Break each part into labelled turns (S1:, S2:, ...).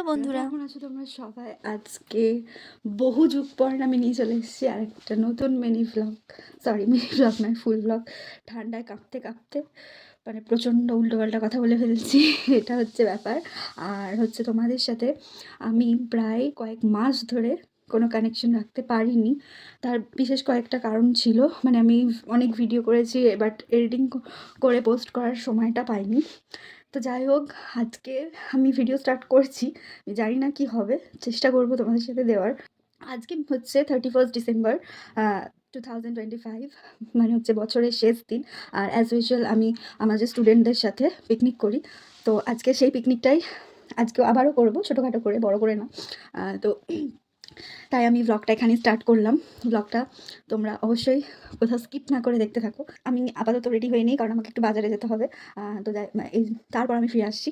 S1: Hello বন্ধুরা?
S2: কেমন আছো তোমরা সবাই? আজকে বহু যুগ পর আমি নিয়ে চলে এসেছি আর একটা নতুন mini blog sorry mini blog নয় ফুল ব্লগ ঠান্ডায় কাঁপতে কাঁপতে মানে প্রচণ্ড উল্টোপাল্টা কথা বলে ফেলছি এটা হচ্ছে ব্যাপার। আর হচ্ছে তোমাদের সাথে আমি প্রায় কয়েক মাস ধরে কোনো কানেকশন রাখতে পারিনি। তার বিশেষ কয়েকটা কারণ ছিল। মানে আমি অনেক ভিডিও করেছি বাট এডিটিং করে পোস্ট করার সময়টা পাইনি। তো যাই হোক, আজকে আমি ভিডিও স্টার্ট করছি। জানি না কি হবে, চেষ্টা করব তোমাদের সাথে দেওয়ার। আজকে হচ্ছে thirty first December two thousand twenty five মানে হচ্ছে বছরের শেষ দিন। আর অ্যাজ ইউজুয়াল আমি আমার যে স্টুডেন্টদের সাথে পিকনিক করি। তো আজকে সেই পিকনিকটাই আজকে আবারও করব, ছোটোখাটো করে, বড় করে না। তো তাই আমি ব্লগটা এখানে স্টার্ট করলাম। ব্লগটা তোমরা অবশ্যই কোথাও স্কিপ না করে দেখতে থাকো। আমি আপাতত রেডি হয়ে নিই, কারণ আমাকে একটু বাজারে যেতে হবে। তো এই তারপর আমি ফিরে আসছি।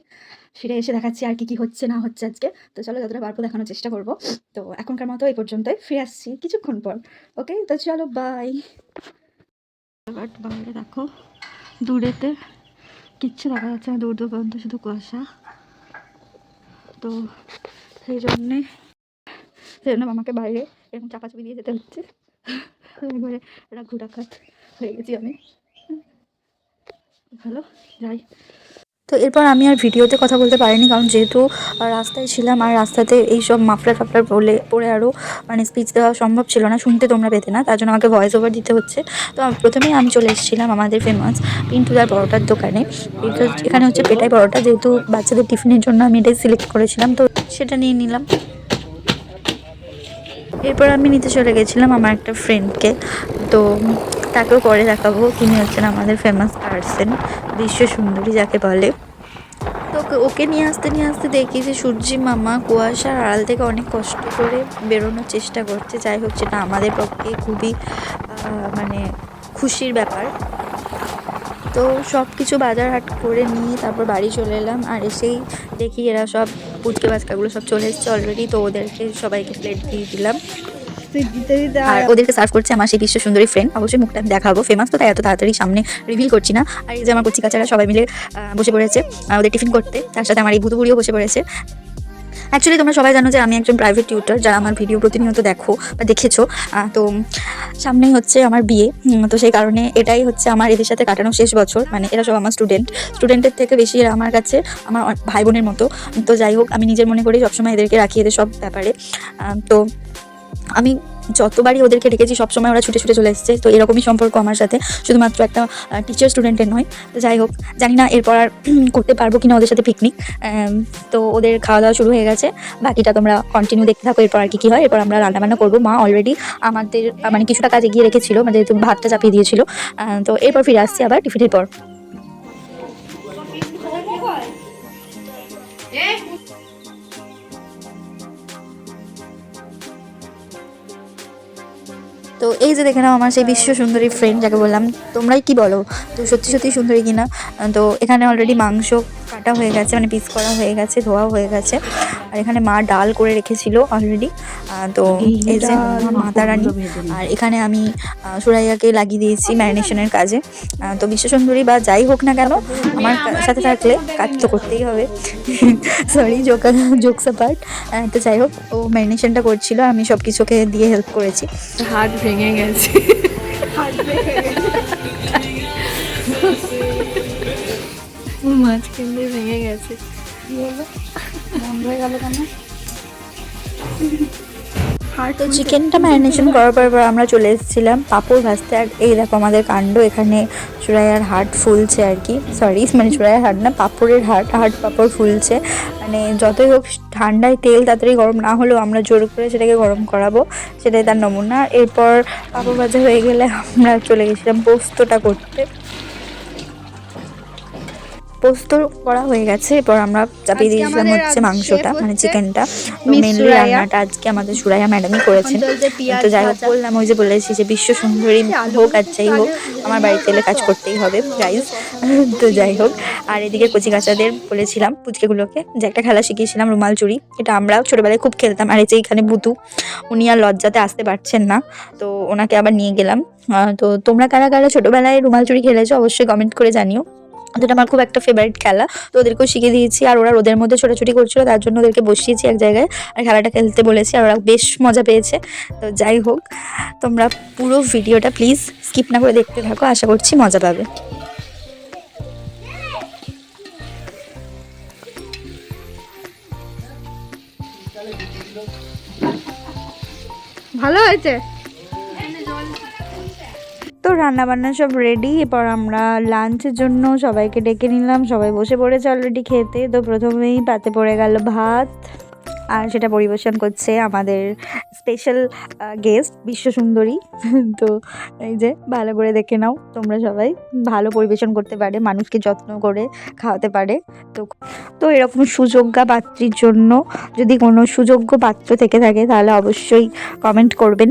S2: ফিরে এসে দেখাচ্ছি আর কি কি হচ্ছে, না হচ্ছে আজকে। তো চলো যতটা পারব দেখানোর চেষ্টা করব। তো এখনকার মতো এই পর্যন্তই। ফিরে আসছি কিছুক্ষণ পর। ওকে তো চলো বাই বাইরে দেখো, দূরেতে কিচ্ছু দেখা যাচ্ছে না। দূর দূর পর্যন্ত শুধু কুয়াশা। তো সেই জন্যে সেই জন্য আমাকে বাইরে এরকম চাপাচাপি দিয়ে যেতে হচ্ছে। একবারে রাঘু ডাকাত হয়ে গেছি আমি। ভালো, যাই।
S1: তো এরপর আমি আর ভিডিওতে কথা বলতে পারিনি, কারণ যেহেতু রাস্তায় ছিলাম আর রাস্তাতে এইসব মাফলার ফাফলার বলে পরে আরও মানে স্পিচ দেওয়া সম্ভব ছিল না, শুনতে তোমরা পেতে না, তার জন্য আমাকে ভয়েস ওভার দিতে হচ্ছে। তো প্রথমেই আমি চলে এসেছিলাম আমাদের ফেমাস পিন্টুদার পরোটার দোকানে। এখানে হচ্ছে পেটাই পরোটা, যেহেতু বাচ্চাদের টিফিনের জন্য আমি এটাই সিলেক্ট করেছিলাম, তো সেটা নিয়ে নিলাম। এরপর আমি নিতে চলে গেছিলাম আমার একটা ফ্রেন্ডকে তো তাকেও পরে দেখাবো। তিনি হচ্ছেন আমাদের ফেমাস পার্সন বিশ্ব সুন্দরী যাকে বলে। তো ওকে- ওকে নিয়ে আসতে নিয়ে আসতে দেখি যে সূর্যি মামা কুয়াশার আড়াল থেকে অনেক কষ্ট করে বেরোনোর চেষ্টা করছে। যাই হোক, সেটা আমাদের পক্ষে খুবই মানে খুশির ব্যাপার। তো সব কিছু বাজার হাট করে নিয়ে তারপর বাড়ি চলে এলাম। আর এসেই দেখি এরা সব পুচকে বাচ্চাগুলো সব চলে এসছে অলরেডি তো ওদেরকে সবাইকে প্লেট দিয়ে দিলাম। আর ওদেরকে সার্ভ করছে আমার সেই বিশ্ব সুন্দরী ফ্রেন্ড অবশ্যই মুখটা আমি দেখাবো। ফেমাস তো তাই এত তাড়াতাড়ি সামনে রিভিল করছি না। আর এই যে আমার কচি কাচারা সবাই মিলে বসে পড়েছে ওদের টিফিন করতে। তার সাথে আমার এই ভুতুবুড়িও বসে পড়েছে। অ্যাকচুয়ালি তোমরা সবাই জানো যে আমি একজন প্রাইভেট টিউটার যারা আমার ভিডিও প্রতিনিয়ত দেখো বা দেখেছ। তো সামনেই হচ্ছে আমার বিয়ে। তো সেই কারণে এটাই হচ্ছে আমার এদের সাথে কাটানো শেষ বছর। মানে এরা সব আমার স্টুডেন্ট স্টুডেন্টের থেকে বেশি এরা আমার কাছে আমার ভাই বোনের মতো। তো যাই হোক, আমি নিজের মনে করি সবসময় এদেরকে রাখি এদের সব ব্যাপারে। তো আমি যতবারই ওদেরকে ডেকেছি, সবসময় ওরা ছুটে ছুটে চলে এসেছে। তো এরকমই সম্পর্ক আমার সাথে। শুধুমাত্র একটা টিচার স্টুডেন্টের নয়। তো যাই হোক, জানি না এরপর আর করতে পারব কিনা ওদের সাথে পিকনিক তো ওদের খাওয়া দাওয়া শুরু হয়ে গেছে। বাকিটা তোমরা কন্টিনিউ দেখতে থাকো এরপর আর কি কী হয়। এরপর আমরা রান্নাবান্না করব। মা অলরেডি আমাদের মানে কিছুটা কাজ এগিয়ে রেখেছিল মানে ভাতটা চাপিয়ে দিয়েছিল। তো এরপর ফিরে আসছি আবার টিফিনের পর। তো এই যে দেখে নাও আমার সেই বিশ্ব সুন্দরী ফ্রেন্ড যাকে বললাম, তোমরাই কি বলো? তো সত্যি সত্যি সুন্দরী কিনা? তো এখানে অলরেডি মাংস কাটা হয়ে গেছে মানে পিস করা হয়ে গেছে ধোয়া হয়ে গেছে। আর এখানে মা ডাল করে রেখেছিল অলরেডি তো এই যে মাতা রানী আর এখানে আমি সুরাইয়াকে লাগিয়ে দিয়েছি ম্যারিনেশনের কাজে। তো বিশ্ব সুন্দরী বা যাই হোক না কেন আমার সাথে থাকলে কাজ তো করতেই হবে। সরি জোক জোকস পার্ট তো যাই হোক ও ম্যারিনেশনটা করছিল আমি সব কিছুকে দিয়ে হেল্প করেছি।
S3: হাত ভেঙে গেছে। মাঝখান দিয়ে ভেঙে গেছে।
S2: বন্ধ হয়ে গেল কেন?
S1: তো চিকেনটা ম্যারিনেশন করার পর পর আমরা চলে এসেছিলাম পাঁপড় ভাজতে। আর এই দেখো আমাদের কাণ্ড এখানে চূড়াইয়ার হাট ফুলছে আর কি। সরি মানে চূড়াইয়ার হাট না পাঁপড়ের হাট হাট পাঁপড় ফুলছে। মানে যতই হোক ঠান্ডায় তেল তাড়াতাড়ি গরম না হলেও আমরা জোর করে সেটাকে গরম করাবো সেটাই তার নমুনা। এরপর পাঁপড় ভাজা হয়ে গেলে আমরা চলে গেছিলাম পোস্তটা করতে। পোস্ত করা হয়ে গেছে। এরপর আমরা চাপিয়ে দিয়েছিলাম হচ্ছে মাংসটা মানে চিকেনটা মেনলি রান্নাটা আজকে আমাদের সুরাইয়া ম্যাডামই করেছেন। তো যাই হোক বললাম ওই যে বলেছি যে বিশ্ব সুন্দরী হোক আর যাই হোক আমার বাড়িতে এলে কাজ করতেই হবে গাইজ তো যাই হোক আর এদিকে কচি কাচাদের বলেছিলাম পুচকেগুলোকে যে একটা খেলা শিখিয়েছিলাম রুমাল চুরি। এটা আমরাও ছোটোবেলায় খুব খেলতাম আর এই যে এখানে বুতু উনি আর লজ্জাতে আসতে পারছেন না। তো ওনাকে আবার নিয়ে গেলাম। তো তোমরা কারা কারা ছোটোবেলায় রুমাল চুরি খেলেছো অবশ্যই কমেন্ট করে জানিও। যেটা আমার খুব একটা ফেভারিট খেলা। তো ওদেরকেও শিখিয়ে দিয়েছি আর ওরা ওদের মধ্যে ছোটাছুটি করছিল, তার জন্য ওদেরকে বসিয়েছি এক জায়গায় আর খেলাটা খেলতে বলেছি আর ওরা বেশ মজা পেয়েছে। তো যাই হোক, তোমরা পুরো ভিডিওটা প্লিজ স্কিপ না করে দেখতে থাকো, আশা করছি মজা পাবে।
S2: ভালো হয়েছে?
S1: তো রান্না বান্না সব রেডি এরপর আমরা লাঞ্চের জন্য সবাইকে ডেকে নিলাম। সবাই বসে পড়েছে অলরেডি খেতে। তো প্রথমেই পাতে পড়ে গেল ভাত। আর সেটা পরিবেশন করছে আমাদের স্পেশাল গেস্ট বিশ্ব সুন্দরী তো এই যে, ভালো করে দেখে নাও তোমরা সবাই। ভালো পরিবেশন করতে পারে, মানুষকে যত্ন করে খাওয়াতে পারে। তো তো এরকম সুযোগ্যা পাত্রীর জন্য যদি কোনো সুযোগ্য পাত্র থেকে থাকে, তাহলে অবশ্যই কমেন্ট করবেন।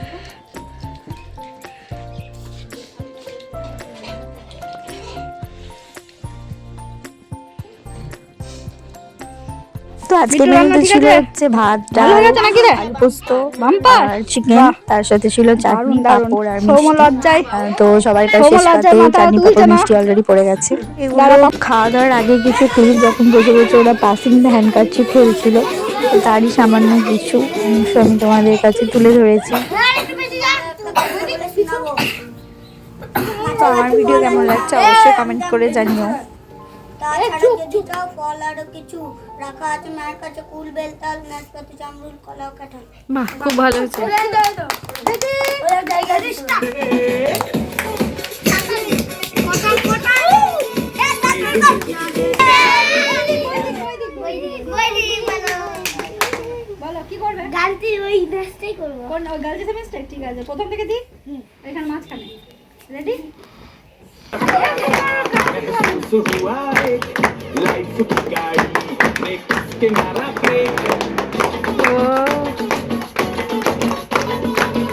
S1: তো আজকে মেনুতে ছিল হচ্ছে ভাত ডাল? আলু পোস্ত? আর চিকেন তার সাথে ছিল চাটনি। পাঁপড় আর মিষ্টি। তো সবাই তার
S2: সৌম
S1: শেষ পাতে চাটনি পাঁপড় মিষ্টি অলরেডি পড়ে গেছে। এগুলো খাওয়া দাওয়ার আগে কিছু ক্লিপ যখন বসে বসে ওরা পাসিং দ্য হ্যান্ডকারচিপ খেলছিল তারই সামান্য কিছু অংশ আমি তোমাদের কাছে তুলে ধরেছি। তো আমার ভিডিও কেমন লাগছে অবশ্যই কমেন্ট করে জানিও।
S4: আরও কিছু রাখা আছে মায়ের কাছে কুল বেলতাল নাশপাতি জামরুল কলাও কাঁঠাল।
S3: বাহ খুব ভালো হয়েছে।
S4: গালতি ওই ম্যাচটাই করব।
S2: ঠিক আছে প্রথম থেকে দি এখানে মাঝখানে। রেডি
S5: किनारा ब्रेक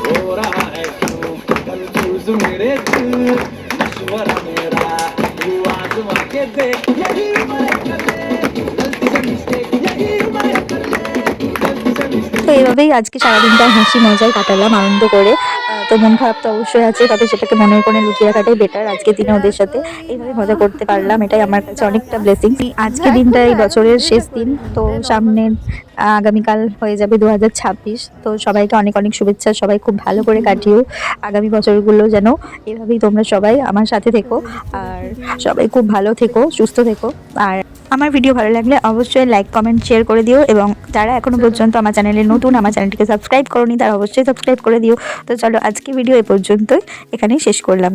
S5: हो रहा है क्यों कंफ्यूज मेरे दिल मशवरा मेरा तू आजमा के देख यही मैं करने गलती से मिस्टेक यही मैं करने गलती से मिस्टेक
S1: তো এইভাবেই আজকে সারাদিনটা হাসি মজায় কাটালাম আনন্দ করে আহ, তো মন খারাপ তো অবশ্যই আছে তবে সেটাকে মনে করে লুকিয়ে রাখাটাই বেটার আজকে দিনে ওদের সাথে এইভাবে মজা করতে পারলাম, এটাই আমার কাছে অনেকটা ব্লেসিং আজকে দিনটা এই বছরের শেষ দিন, তো সামনে আগামীকাল হয়ে যাবে দু হাজার ছাব্বিশ। তো সবাইকে অনেক অনেক শুভেচ্ছা, সবাই খুব ভালো করে কাটিও। আগামী বছরগুলো যেন এভাবেই তোমরা সবাই আমার সাথে থেকো আর সবাই খুব ভালো থেকো, সুস্থ থেকো। আর আমার ভিডিও ভালো লাগলে অবশ্যই লাইক কমেন্ট শেয়ার করে দিও এবং যারা এখনও পর্যন্ত আমার চ্যানেলে নতুন, আমার চ্যানেলটিকে সাবস্ক্রাইব করনি তারা অবশ্যই সাবস্ক্রাইব করে দিও। তো চলো আজকে ভিডিও এ পর্যন্তই, এখানেই শেষ করলাম।